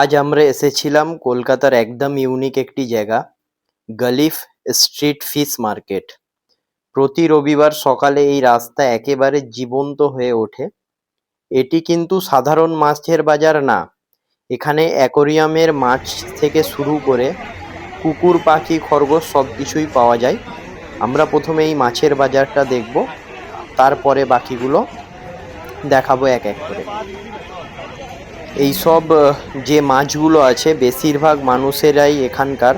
আজ আমরা এসেছিলাম কলকাতার একদম ইউনিক একটি জায়গা, গালিফ স্ট্রিট ফিশ মার্কেট। প্রতি রবিবার সকালে এই রাস্তা একেবারে জীবন্ত হয়ে ওঠে। এটি কিন্তু সাধারণ মাছের বাজার না, এখানে অ্যাকোরিয়ামের মাছ থেকে শুরু করে কুকুর, পাখি, খরগোশ সব কিছুই পাওয়া যায়। আমরা প্রথমে এই মাছের বাজারটা দেখব, তারপরে বাকিগুলো দেখাবো এক এক করে। এইসব আহ, যে মাছগুলো আছে বেশিরভাগ মানুষেরাই এখানকার।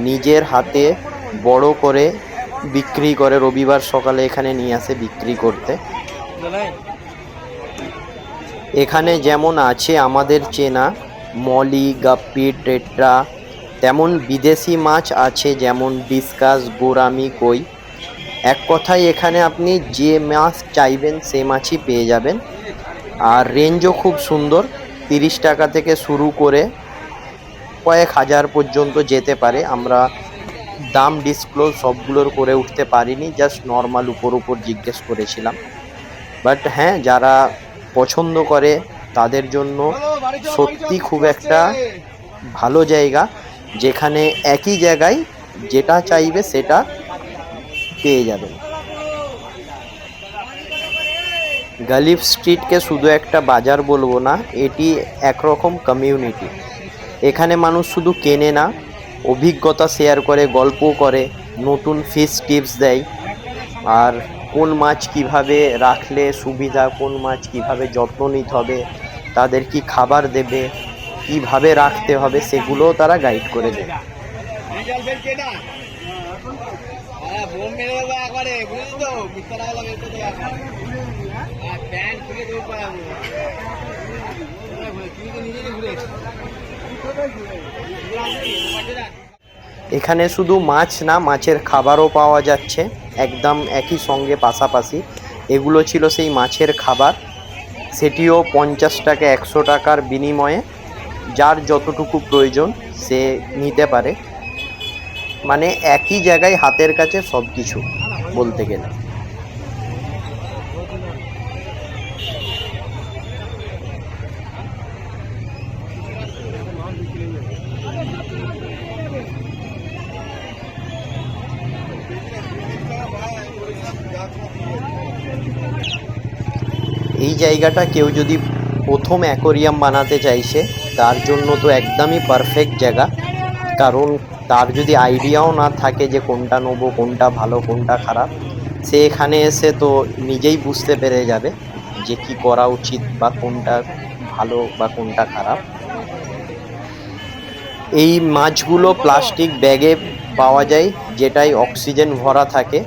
নিজের হাতে বড় করে বিক্রি করে রবিবার সকালে এখানে নিয়ে আসে বিক্রি করতে। এখানে যেমন আছে আমাদের চেনা মলি গাপ্পি টেট্রা তেমন বিদেশি মাছ আছে যেমন ডিসকাস গোরামি কই। এক কথায় এখানে আপনি যে মাছ চাইবেন সে মাছই পেয়ে যাবেন। আর রেঞ্জও খুব সুন্দর। তিরিশ টাকা থেকে শুরু করে কয়েক হাজার পর্যন্ত যেতে পারে। আমরা দাম ডিসক্লোজ সবগুলোর করে উঠতে পারিনি জাস্ট নর্মাল উপর উপর জিজ্ঞেস করেছিলাম। বাট হ্যাঁ যারা পছন্দ করে, তাদের জন্য সত্যি খুব একটা ভালো জায়গা, যেখানে একই জায়গায় যেটা চাইবে সেটা পেয়ে যাবেন। গালিফ স্ট্রিটকে শুধু একটা বাজার বলব না, এটি একরকম কমিউনিটি এখানে মানুষ শুধু কেনে না, অভিজ্ঞতা শেয়ার করে গল্প করে, নতুন ফিশ টিপস দেয়। আর কোন মাছ কীভাবে রাখলে সুবিধা, কোন মাছ কীভাবে যত্ন নিতে হবে, তাদের কি খাবার দেবে, কীভাবে রাখতে হবে, সেগুলোও তারা গাইড করে হ্যাঁ দেবো এখানে শুধু মাছ না, মাছের খাবারও পাওয়া যাচ্ছে, একদম একই সঙ্গে পাশাপাশি। এগুলো ছিল সেই মাছের খাবার। সেটিও পঞ্চাশ টাকা, একশো টাকার বিনিময়ে। যার যতটুকু প্রয়োজন, সে নিতে পারে। মানে একই জায়গায় হাতের কাছে সব কিছু বলতে গেলে। এই জায়গাটা কেউ যদি প্রথম অ্যাকোরিয়াম বানাতে চাইছে, তার জন্য তো একদমই পারফেক্ট জায়গা। কারণ তার যদি আইডিয়াও না থাকে যে কোনটা নেব, কোনটা ভালো, কোনটা খারাপ, সে এখানে এসে তো নিজেই বুঝতে পেরে যাবে। যে কি করা উচিত বা কোনটা ভালো বা কোনটা খারাপ। এই মাছগুলো প্লাস্টিক ব্যাগে পাওয়া যায় যেটাই অক্সিজেন ভরা থাকে,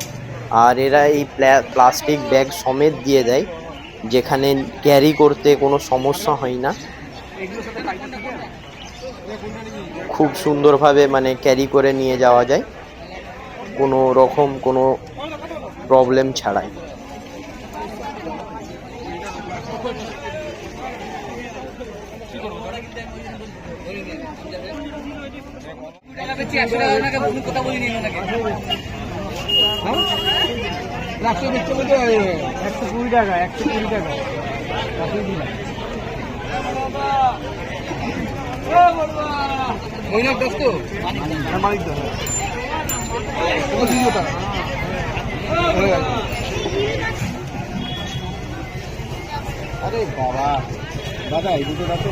আর এরা এই প্লা- প্লাস্টিক ব্যাগ সমেত দিয়ে দেয়, যেখানে ক্যারি করতে কোনো সমস্যা হয় না। খুব সুন্দরভাবে মানে ক্যারি করে নিয়ে যাওয়া যায়। কোনো রকম কোনো প্রবলেম ছাড়াই। কথা বলিনি ওনাকে। রাষ্ট্র দিচ্ছে বলতে একশো কুড়ি টাকা একশো কুড়ি টাকা। তো? মালিক দোষ আরে বাবা দাদা এই দুটো রাখো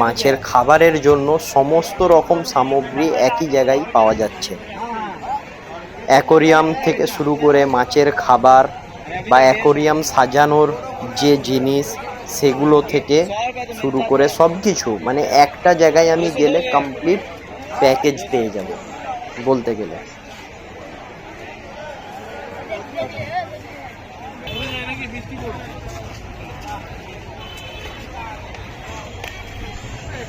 মাছের খাবারের জন্য সমস্ত রকম সামগ্রী একই জায়গায় পাওয়া যাচ্ছে। অ্যাকোরিয়াম থেকে শুরু করে মাছের খাবার বা অ্যাকোরিয়াম সাজানোর যে জিনিস, সেগুলো থেকে শুরু করে সব কিছু মানে একটা জায়গায় আমি গেলে কমপ্লিট প্যাকেজ পেয়ে যাব, বলতে গেলে।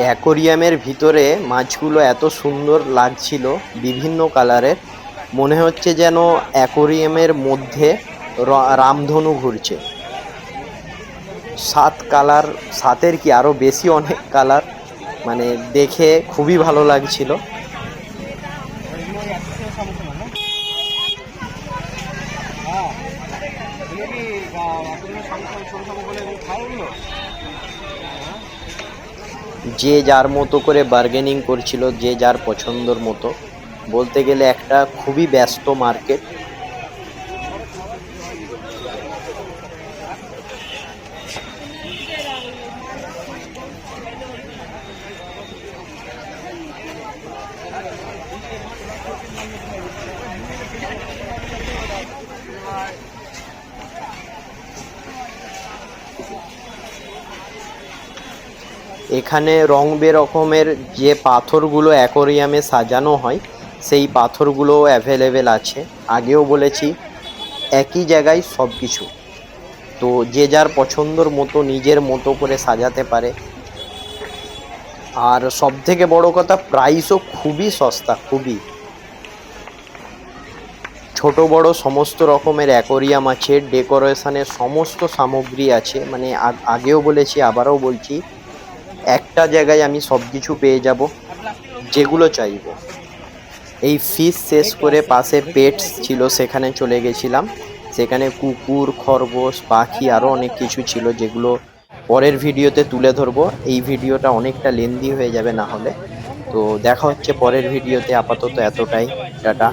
অ্যাকোরিয়ামের ভিতরে মাছগুলো এত সুন্দর লাগছিল বিভিন্ন কালারের। মনে হচ্ছে যেন অ্যাকোরিয়ামের মধ্যে রামধনু ঘুরছে। সাত কালার, সাতের কি আরও বেশি অনেক কালার মানে দেখে খুবই ভালো লাগছিল। যে যার মতো করে বার্গেনিং করছিল, যে যার পছন্দর মতো। বলতে গেলে একটা খুবই ব্যস্ত মার্কেট এখানে রং বেরকমের যে পাথরগুলো অ্যাকোরিয়ামে সাজানো হয়, সেই পাথরগুলো অ্যাভেলেবেল আছে। আগেও বলেছি, একই জায়গায় সব কিছু তো যে যার পছন্দর মতো, নিজের মতো করে সাজাতে পারে। আর সব থেকে বড় কথা প্রাইসও খুবই সস্তা, খুবই। ছোট, বড় সমস্ত রকমের অ্যাকোরিয়াম আছে, ডেকোরেশনের সমস্ত সামগ্রী আছে। মানে আগেও বলেছি, আবারও বলছি একটা জায়গায় আমি সব কিছু পেয়ে যাব, যেগুলো চাইব। এই ফিস শেষ করে পাশে পেটস ছিল, সেখানে চলে গেছিলাম। সেখানে কুকুর, খরগোশ, পাখি আরও অনেক কিছু ছিল, যেগুলো পরের ভিডিওতে তুলে ধরবো। এই ভিডিওটা অনেকটা লেন্দি হয়ে যাবে না হলে। তো দেখা হচ্ছে পরের ভিডিওতে, আপাতত এতটাই। টাটা।